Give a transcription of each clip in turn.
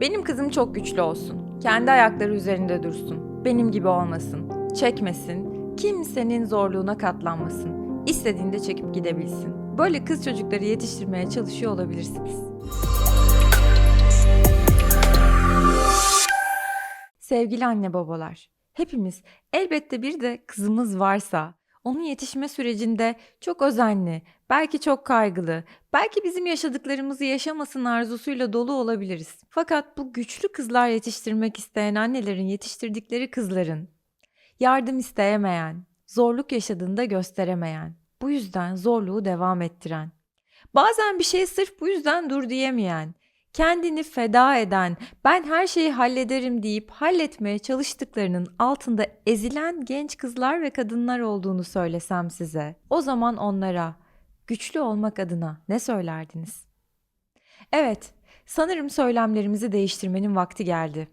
Benim kızım çok güçlü olsun. Kendi ayakları üzerinde dursun. Benim gibi olmasın. Çekmesin. Kimsenin zorluğuna katlanmasın. İstediğinde çekip gidebilsin. Böyle kız çocukları yetiştirmeye çalışıyor olabilirsiniz. Sevgili anne babalar, hepimiz elbette bir de kızımız varsa onun yetişme sürecinde çok özenli, belki çok kaygılı, belki bizim yaşadıklarımızı yaşamasın arzusuyla dolu olabiliriz. Fakat bu güçlü kızlar yetiştirmek isteyen annelerin yetiştirdikleri kızların yardım isteyemeyen, zorluk yaşadığında gösteremeyen, bu yüzden zorluğu devam ettiren, bazen bir şey sırf bu yüzden dur diyemeyen, kendini feda eden, ben her şeyi hallederim deyip halletmeye çalıştıklarının altında ezilen genç kızlar ve kadınlar olduğunu söylesem size, o zaman onlara güçlü olmak adına ne söylerdiniz? Evet, sanırım söylemlerimizi değiştirmenin vakti geldi.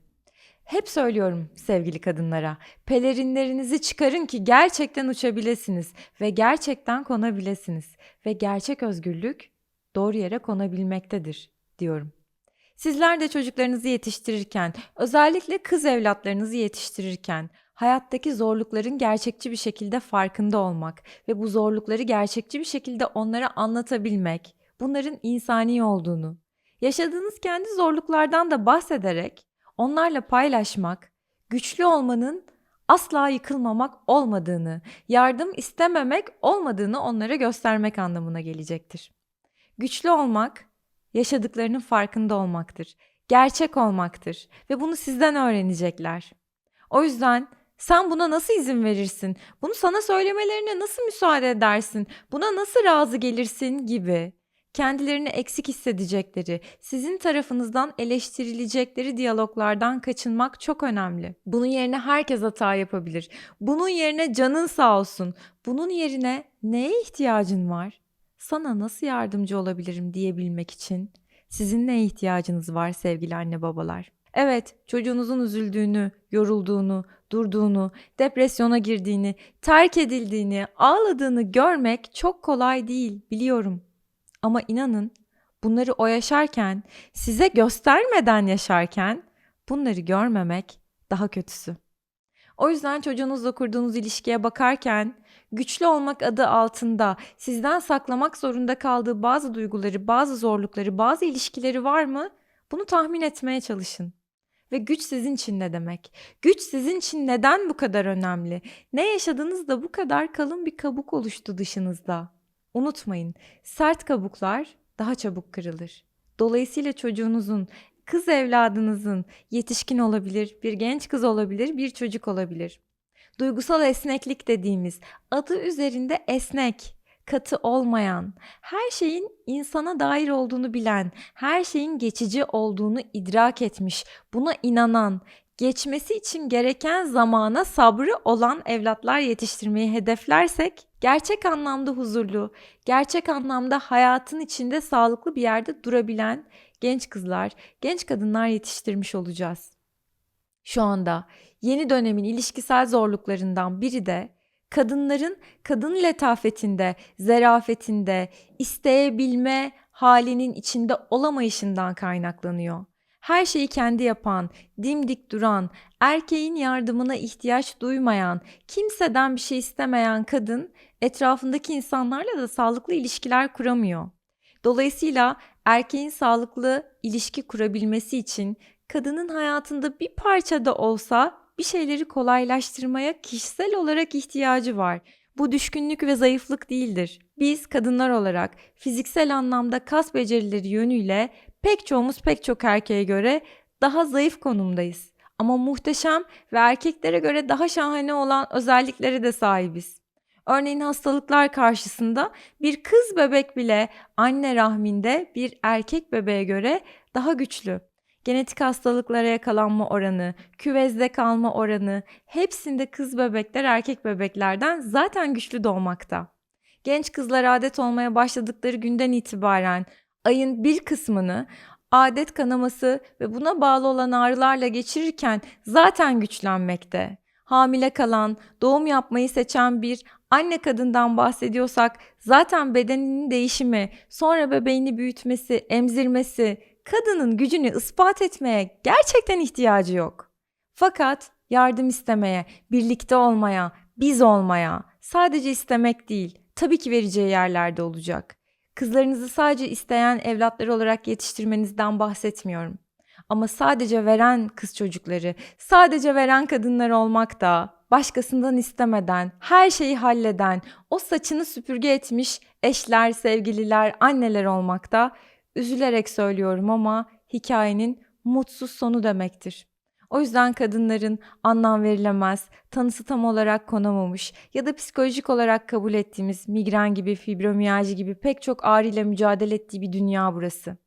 Hep söylüyorum sevgili kadınlara, pelerinlerinizi çıkarın ki gerçekten uçabilesiniz ve gerçekten konabilirsiniz ve gerçek özgürlük doğru yere konabilmektedir diyorum. Sizler de çocuklarınızı yetiştirirken, özellikle kız evlatlarınızı yetiştirirken hayattaki zorlukların gerçekçi bir şekilde farkında olmak ve bu zorlukları gerçekçi bir şekilde onlara anlatabilmek, bunların insani olduğunu, yaşadığınız kendi zorluklardan da bahsederek onlarla paylaşmak, güçlü olmanın asla yıkılmamak olmadığını, yardım istememek olmadığını onlara göstermek anlamına gelecektir. Güçlü olmak yaşadıklarının farkında olmaktır. Gerçek olmaktır ve bunu sizden öğrenecekler. O yüzden sen buna nasıl izin verirsin? Bunu sana söylemelerine nasıl müsaade edersin? Buna nasıl razı gelirsin gibi kendilerini eksik hissedecekleri, sizin tarafınızdan eleştirilecekleri diyaloglardan kaçınmak çok önemli. Bunun yerine herkes hata yapabilir. Bunun yerine canın sağ olsun. Bunun yerine neye ihtiyacın var? Sana nasıl yardımcı olabilirim diyebilmek için sizin neye ihtiyacınız var sevgili anne babalar? Evet, çocuğunuzun üzüldüğünü, yorulduğunu, durduğunu, depresyona girdiğini, terk edildiğini, ağladığını görmek çok kolay değil, biliyorum. Ama inanın, bunları o yaşarken, size göstermeden yaşarken bunları görmemek daha kötüsü. O yüzden çocuğunuzla kurduğunuz ilişkiye bakarken güçlü olmak adı altında sizden saklamak zorunda kaldığı bazı duyguları, bazı zorlukları, bazı ilişkileri var mı? Bunu tahmin etmeye çalışın. Ve güç sizin için ne demek? Güç sizin için neden bu kadar önemli? Ne yaşadınız da bu kadar kalın bir kabuk oluştu dışınızda? Unutmayın, sert kabuklar daha çabuk kırılır. Dolayısıyla çocuğunuzun, kız evladınızın yetişkin olabilir, bir genç kız olabilir, bir çocuk olabilir. Duygusal esneklik dediğimiz adı üzerinde esnek, katı olmayan, her şeyin insana dair olduğunu bilen, her şeyin geçici olduğunu idrak etmiş, buna inanan, geçmesi için gereken zamana sabrı olan evlatlar yetiştirmeyi hedeflersek gerçek anlamda huzurlu, gerçek anlamda hayatın içinde sağlıklı bir yerde durabilen genç kızlar, genç kadınlar yetiştirmiş olacağız. Şu anda yeni dönemin ilişkisel zorluklarından biri de kadınların kadın letafetinde, zerafetinde, isteyebilme halinin içinde olamayışından kaynaklanıyor. Her şeyi kendi yapan, dimdik duran, erkeğin yardımına ihtiyaç duymayan, kimseden bir şey istemeyen kadın etrafındaki insanlarla da sağlıklı ilişkiler kuramıyor. Dolayısıyla erkeğin sağlıklı ilişki kurabilmesi için kadının hayatında bir parça da olsa bir şeyleri kolaylaştırmaya kişisel olarak ihtiyacı var. Bu düşkünlük ve zayıflık değildir. Biz kadınlar olarak fiziksel anlamda kas becerileri yönüyle pek çoğumuz pek çok erkeğe göre daha zayıf konumdayız. Ama muhteşem ve erkeklere göre daha şahane olan özelliklere de sahibiz. Örneğin hastalıklar karşısında bir kız bebek bile anne rahminde bir erkek bebeğe göre daha güçlü. Genetik hastalıklara yakalanma oranı, küvezde kalma oranı hepsinde kız bebekler erkek bebeklerden zaten güçlü doğmakta. Genç kızlar adet olmaya başladıkları günden itibaren ayın bir kısmını adet kanaması ve buna bağlı olan ağrılarla geçirirken zaten güçlenmekte. Hamile kalan, doğum yapmayı seçen bir anne kadından bahsediyorsak zaten bedeninin değişimi, sonra bebeğini büyütmesi, emzirmesi, kadının gücünü ispat etmeye gerçekten ihtiyacı yok. Fakat yardım istemeye, birlikte olmaya, biz olmaya, sadece istemek değil, tabii ki vereceği yerlerde olacak. Kızlarınızı sadece isteyen evlatları olarak yetiştirmenizden bahsetmiyorum. Ama sadece veren kız çocukları, sadece veren kadınlar olmak da, başkasından istemeden, her şeyi halleden, o saçını süpürge etmiş eşler, sevgililer, anneler olmak da üzülerek söylüyorum ama hikayenin mutsuz sonu demektir. O yüzden kadınların anlam verilemez, tanısı tam olarak konamamış ya da psikolojik olarak kabul ettiğimiz migren gibi, fibromiyalji gibi pek çok ağrıyla mücadele ettiği bir dünya burası.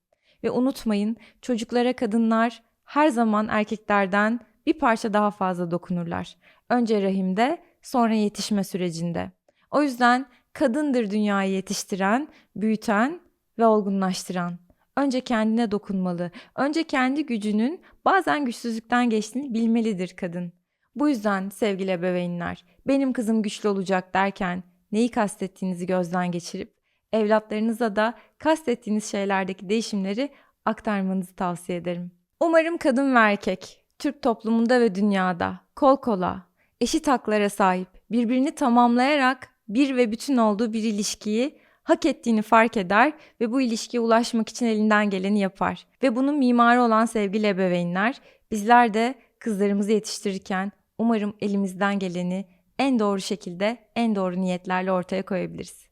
Ve unutmayın çocuklara kadınlar her zaman erkeklerden bir parça daha fazla dokunurlar. Önce rahimde, sonra yetişme sürecinde. O yüzden kadındır dünyayı yetiştiren, büyüten ve olgunlaştıran. Önce kendine dokunmalı. Önce kendi gücünün bazen güçsüzlükten geçtiğini bilmelidir kadın. Bu yüzden sevgili ebeveynler, benim kızım güçlü olacak derken neyi kastettiğinizi gözden geçirip evlatlarınıza da kastettiğiniz şeylerdeki değişimleri aktarmanızı tavsiye ederim. Umarım kadın ve erkek Türk toplumunda ve dünyada kol kola, eşit haklara sahip, birbirini tamamlayarak bir ve bütün olduğu bir ilişkiyi hak ettiğini fark eder ve bu ilişkiye ulaşmak için elinden geleni yapar. Ve bunun mimarı olan sevgili ebeveynler, bizler de kızlarımızı yetiştirirken umarım elimizden geleni en doğru şekilde, en doğru niyetlerle ortaya koyabiliriz.